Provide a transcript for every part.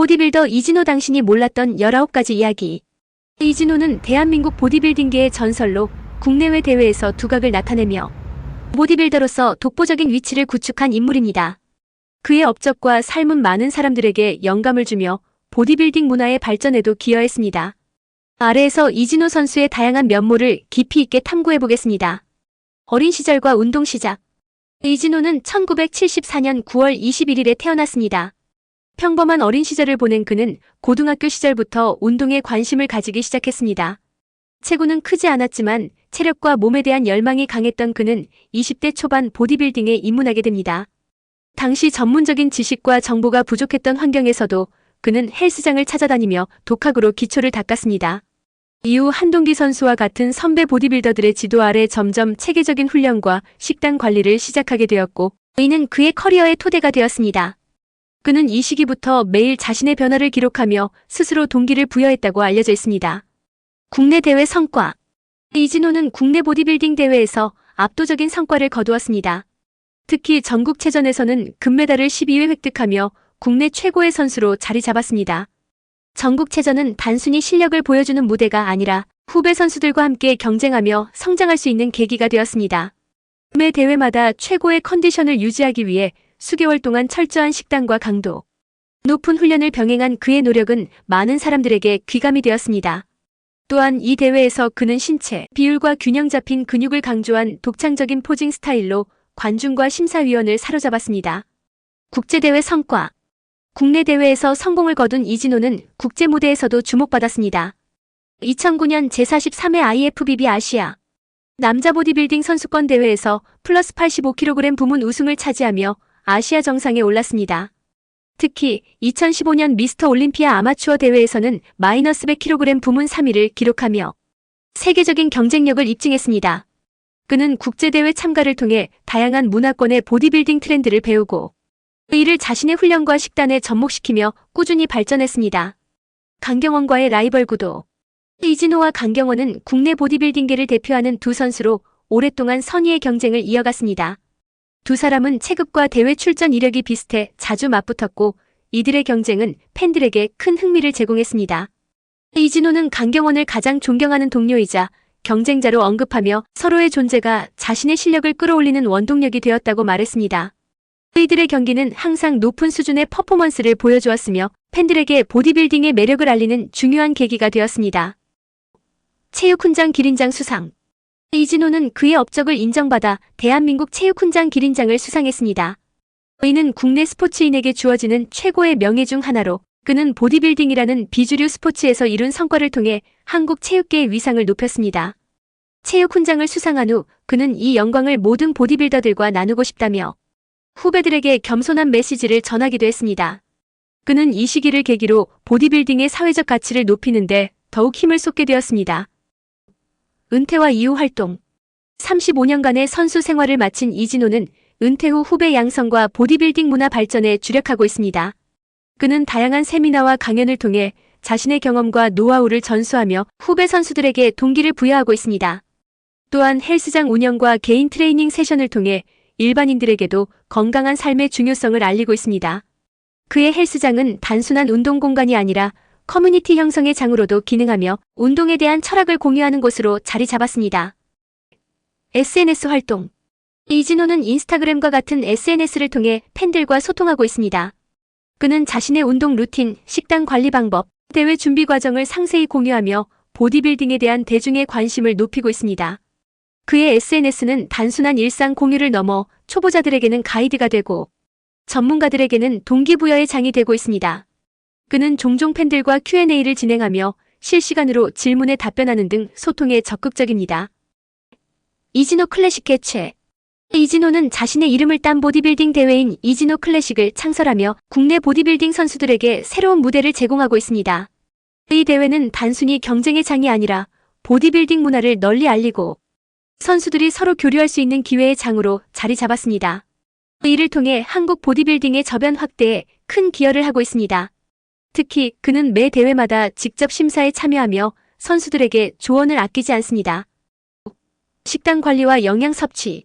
보디빌더 이진호 당신이 몰랐던 19가지 이야기. 이진호는 대한민국 보디빌딩계의 전설로 국내외 대회에서 두각을 나타내며 보디빌더로서 독보적인 위치를 구축한 인물입니다. 그의 업적과 삶은 많은 사람들에게 영감을 주며 보디빌딩 문화의 발전에도 기여했습니다. 아래에서 이진호 선수의 다양한 면모를 깊이 있게 탐구해 보겠습니다. 어린 시절과 운동 시작. 이진호는 1974년 9월 21일에 태어났습니다. 평범한 어린 시절을 보낸 그는 고등학교 시절부터 운동에 관심을 가지기 시작했습니다. 체구는 크지 않았지만 체력과 몸에 대한 열망이 강했던 그는 20대 초반 보디빌딩에 입문하게 됩니다. 당시 전문적인 지식과 정보가 부족했던 환경에서도 그는 헬스장을 찾아다니며 독학으로 기초를 닦았습니다. 이후 한동기 선수와 같은 선배 보디빌더들의 지도 아래 점점 체계적인 훈련과 식단 관리를 시작하게 되었고, 이는 그의 커리어의 토대가 되었습니다. 그는 이 시기부터 매일 자신의 변화를 기록하며 스스로 동기를 부여했다고 알려져 있습니다. 국내 대회 성과 이진호는 국내 보디빌딩 대회에서 압도적인 성과를 거두었습니다. 특히 전국체전에서는 금메달을 12회 획득하며 국내 최고의 선수로 자리 잡았습니다. 전국체전은 단순히 실력을 보여주는 무대가 아니라 후배 선수들과 함께 경쟁하며 성장할 수 있는 계기가 되었습니다. 매 대회마다 최고의 컨디션을 유지하기 위해 수개월 동안 철저한 식단과 강도, 높은 훈련을 병행한 그의 노력은 많은 사람들에게 귀감이 되었습니다. 또한 이 대회에서 그는 신체, 비율과 균형 잡힌 근육을 강조한 독창적인 포징 스타일로 관중과 심사위원을 사로잡았습니다. 국제대회 성과 국내 대회에서 성공을 거둔 이진호는 국제 무대에서도 주목받았습니다. 2009년 제43회 IFBB 아시아 남자 보디빌딩 선수권 대회에서 플러스 85kg 부문 우승을 차지하며 아시아 정상에 올랐습니다. 특히 2015년 미스터 올림피아 아마추어 대회에서는 마이너스 100kg 부문 3위를 기록하며 세계적인 경쟁력을 입증했습니다. 그는 국제대회 참가를 통해 다양한 문화권의 보디빌딩 트렌드를 배우고 이를 자신의 훈련과 식단에 접목시키며 꾸준히 발전했습니다. 강경원과의 라이벌 구도 이진호와 강경원은 국내 보디빌딩계를 대표하는 두 선수로 오랫동안 선의의 경쟁을 이어갔습니다. 두 사람은 체급과 대회 출전 이력이 비슷해 자주 맞붙었고 이들의 경쟁은 팬들에게 큰 흥미를 제공했습니다. 이진호는 강경원을 가장 존경하는 동료이자 경쟁자로 언급하며 서로의 존재가 자신의 실력을 끌어올리는 원동력이 되었다고 말했습니다. 이들의 경기는 항상 높은 수준의 퍼포먼스를 보여주었으며 팬들에게 보디빌딩의 매력을 알리는 중요한 계기가 되었습니다. 체육훈장 기린장 수상 이진호는 그의 업적을 인정받아 대한민국 체육훈장 기린장을 수상했습니다. 이는 국내 스포츠인에게 주어지는 최고의 명예 중 하나로 그는 보디빌딩이라는 비주류 스포츠에서 이룬 성과를 통해 한국 체육계의 위상을 높였습니다. 체육훈장을 수상한 후 그는 이 영광을 모든 보디빌더들과 나누고 싶다며 후배들에게 겸손한 메시지를 전하기도 했습니다. 그는 이 시기를 계기로 보디빌딩의 사회적 가치를 높이는데 더욱 힘을 쏟게 되었습니다. 은퇴와 이후 활동 35년간의 선수 생활을 마친 이진호는 은퇴 후 후배 양성과 보디빌딩 문화 발전에 주력하고 있습니다. 그는 다양한 세미나와 강연을 통해 자신의 경험과 노하우를 전수하며 후배 선수들에게 동기를 부여하고 있습니다. 또한 헬스장 운영과 개인 트레이닝 세션을 통해 일반인들에게도 건강한 삶의 중요성을 알리고 있습니다. 그의 헬스장은 단순한 운동 공간이 아니라 커뮤니티 형성의 장으로도 기능하며 운동에 대한 철학을 공유하는 곳으로 자리 잡았습니다. SNS 활동 이진호는 인스타그램과 같은 SNS를 통해 팬들과 소통하고 있습니다. 그는 자신의 운동 루틴, 식단 관리 방법, 대회 준비 과정을 상세히 공유하며 보디빌딩에 대한 대중의 관심을 높이고 있습니다. 그의 SNS는 단순한 일상 공유를 넘어 초보자들에게는 가이드가 되고 전문가들에게는 동기부여의 장이 되고 있습니다. 그는 종종 팬들과 Q&A를 진행하며 실시간으로 질문에 답변하는 등 소통에 적극적입니다. 이진호 클래식 개최 이진호는 자신의 이름을 딴 보디빌딩 대회인 이진호 클래식을 창설하며 국내 보디빌딩 선수들에게 새로운 무대를 제공하고 있습니다. 이 대회는 단순히 경쟁의 장이 아니라 보디빌딩 문화를 널리 알리고 선수들이 서로 교류할 수 있는 기회의 장으로 자리 잡았습니다. 이를 통해 한국 보디빌딩의 저변 확대에 큰 기여를 하고 있습니다. 특히 그는 매 대회마다 직접 심사에 참여하며 선수들에게 조언을 아끼지 않습니다. 식단 관리와 영양 섭취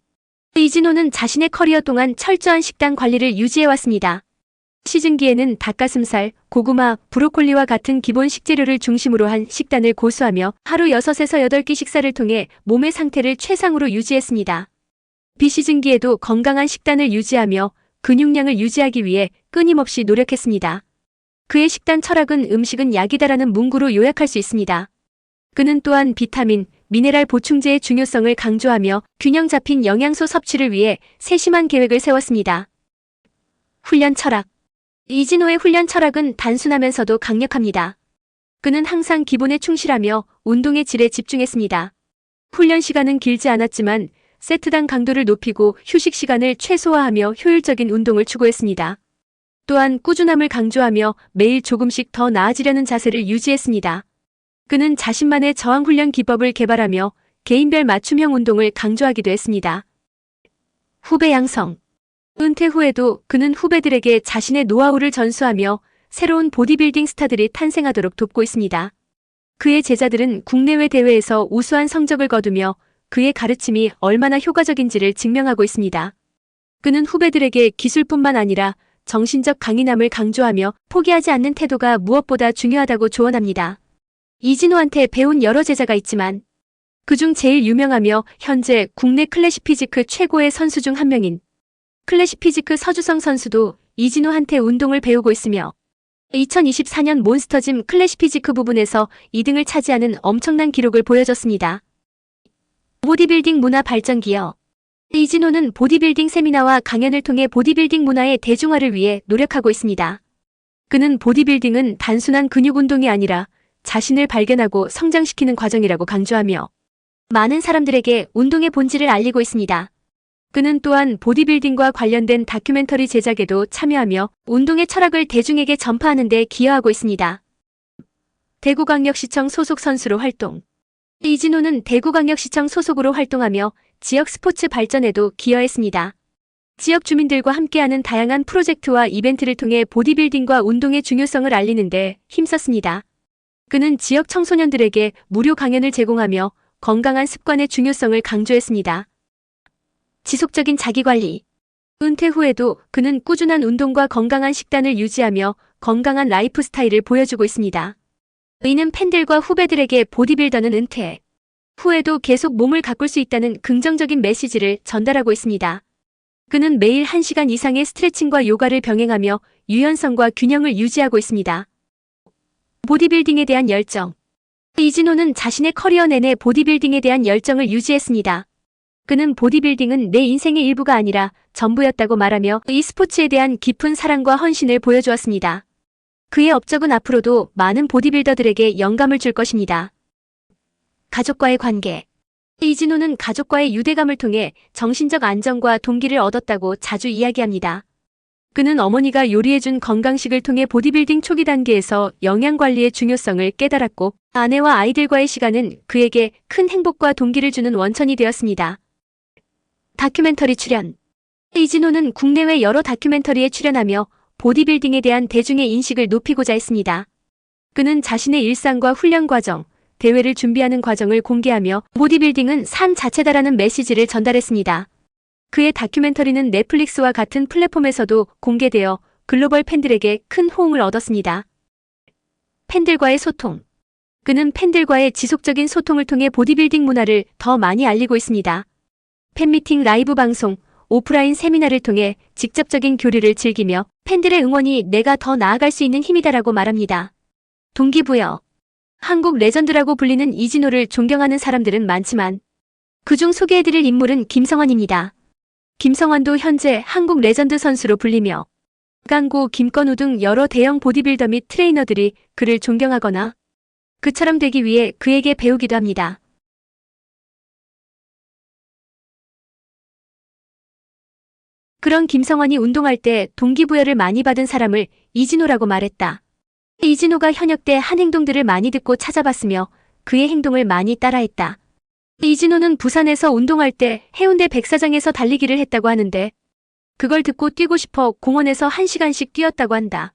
이진호는 자신의 커리어 동안 철저한 식단 관리를 유지해왔습니다. 시즌기에는 닭가슴살, 고구마, 브로콜리와 같은 기본 식재료를 중심으로 한 식단을 고수하며 하루 6에서 8끼 식사를 통해 몸의 상태를 최상으로 유지했습니다. 비시즌기에도 건강한 식단을 유지하며 근육량을 유지하기 위해 끊임없이 노력했습니다. 그의 식단 철학은 음식은 약이다라는 문구로 요약할 수 있습니다. 그는 또한 비타민, 미네랄 보충제의 중요성을 강조하며 균형 잡힌 영양소 섭취를 위해 세심한 계획을 세웠습니다. 훈련 철학 이진호의 훈련 철학은 단순하면서도 강력합니다. 그는 항상 기본에 충실하며 운동의 질에 집중했습니다. 훈련 시간은 길지 않았지만 세트당 강도를 높이고 휴식 시간을 최소화하며 효율적인 운동을 추구했습니다. 또한 꾸준함을 강조하며 매일 조금씩 더 나아지려는 자세를 유지했습니다. 그는 자신만의 저항훈련 기법을 개발하며 개인별 맞춤형 운동을 강조하기도 했습니다. 후배 양성 은퇴 후에도 그는 후배들에게 자신의 노하우를 전수하며 새로운 보디빌딩 스타들이 탄생하도록 돕고 있습니다. 그의 제자들은 국내외 대회에서 우수한 성적을 거두며 그의 가르침이 얼마나 효과적인지를 증명하고 있습니다. 그는 후배들에게 기술뿐만 아니라 정신적 강인함을 강조하며 포기하지 않는 태도가 무엇보다 중요하다고 조언합니다. 이진호한테 배운 여러 제자가 있지만 그중 제일 유명하며 현재 국내 클래식 피지크 최고의 선수 중 한 명인 클래식 피지크 서주성 선수도 이진호한테 운동을 배우고 있으며 2024년 몬스터짐 클래식 피지크 부분에서 2등을 차지하는 엄청난 기록을 보여줬습니다. 보디빌딩 문화 발전 기여 이진호는 보디빌딩 세미나와 강연을 통해 보디빌딩 문화의 대중화를 위해 노력하고 있습니다. 그는 보디빌딩은 단순한 근육 운동이 아니라 자신을 발견하고 성장시키는 과정이라고 강조하며 많은 사람들에게 운동의 본질을 알리고 있습니다. 그는 또한 보디빌딩과 관련된 다큐멘터리 제작에도 참여하며 운동의 철학을 대중에게 전파하는 데 기여하고 있습니다. 대구광역시청 소속 선수로 활동 이진호는 대구광역시청 소속으로 활동하며 지역 스포츠 발전에도 기여했습니다. 지역 주민들과 함께하는 다양한 프로젝트와 이벤트를 통해 보디빌딩과 운동의 중요성을 알리는데 힘썼습니다. 그는 지역 청소년들에게 무료 강연을 제공하며 건강한 습관의 중요성을 강조했습니다. 지속적인 자기관리. 은퇴 후에도 그는 꾸준한 운동과 건강한 식단을 유지하며 건강한 라이프 스타일을 보여주고 있습니다. 이는 팬들과 후배들에게 보디빌더는 은퇴 후에도 계속 몸을 가꿀 수 있다는 긍정적인 메시지를 전달하고 있습니다. 그는 매일 1시간 이상의 스트레칭과 요가를 병행하며 유연성과 균형을 유지하고 있습니다. 보디빌딩에 대한 열정. 이진호는 자신의 커리어 내내 보디빌딩에 대한 열정을 유지했습니다. 그는 보디빌딩은 내 인생의 일부가 아니라 전부였다고 말하며 이 스포츠에 대한 깊은 사랑과 헌신을 보여주었습니다. 그의 업적은 앞으로도 많은 보디빌더들에게 영감을 줄 것입니다. 가족과의 관계. 이진호는 가족과의 유대감을 통해 정신적 안정과 동기를 얻었다고 자주 이야기합니다. 그는 어머니가 요리해준 건강식을 통해 보디빌딩 초기 단계에서 영양관리의 중요성을 깨달았고 아내와 아이들과의 시간은 그에게 큰 행복과 동기를 주는 원천이 되었습니다. 다큐멘터리 출연 이진호는 국내외 여러 다큐멘터리에 출연하며 보디빌딩에 대한 대중의 인식을 높이고자 했습니다. 그는 자신의 일상과 훈련 과정, 대회를 준비하는 과정을 공개하며 보디빌딩은 삶 자체다라는 메시지를 전달했습니다. 그의 다큐멘터리는 넷플릭스와 같은 플랫폼에서도 공개되어 글로벌 팬들에게 큰 호응을 얻었습니다. 팬들과의 소통. 그는 팬들과의 지속적인 소통을 통해 보디빌딩 문화를 더 많이 알리고 있습니다. 팬미팅 라이브 방송, 오프라인 세미나를 통해 직접적인 교류를 즐기며 팬들의 응원이 내가 더 나아갈 수 있는 힘이다라고 말합니다. 동기부여. 한국 레전드라고 불리는 이진호를 존경하는 사람들은 많지만 그중 소개해드릴 인물은 김성환입니다. 김성환도 현재 한국 레전드 선수로 불리며 강고 김건우 등 여러 대형 보디빌더 및 트레이너들이 그를 존경하거나 그처럼 되기 위해 그에게 배우기도 합니다. 그런 김성환이 운동할 때 동기부여를 많이 받은 사람을 이진호라고 말했다. 이진호가 현역 때 한 행동들을 많이 듣고 찾아봤으며 그의 행동을 많이 따라했다. 이진호는 부산에서 운동할 때 해운대 백사장에서 달리기를 했다고 하는데 그걸 듣고 뛰고 싶어 공원에서 한시간씩 뛰었다고 한다.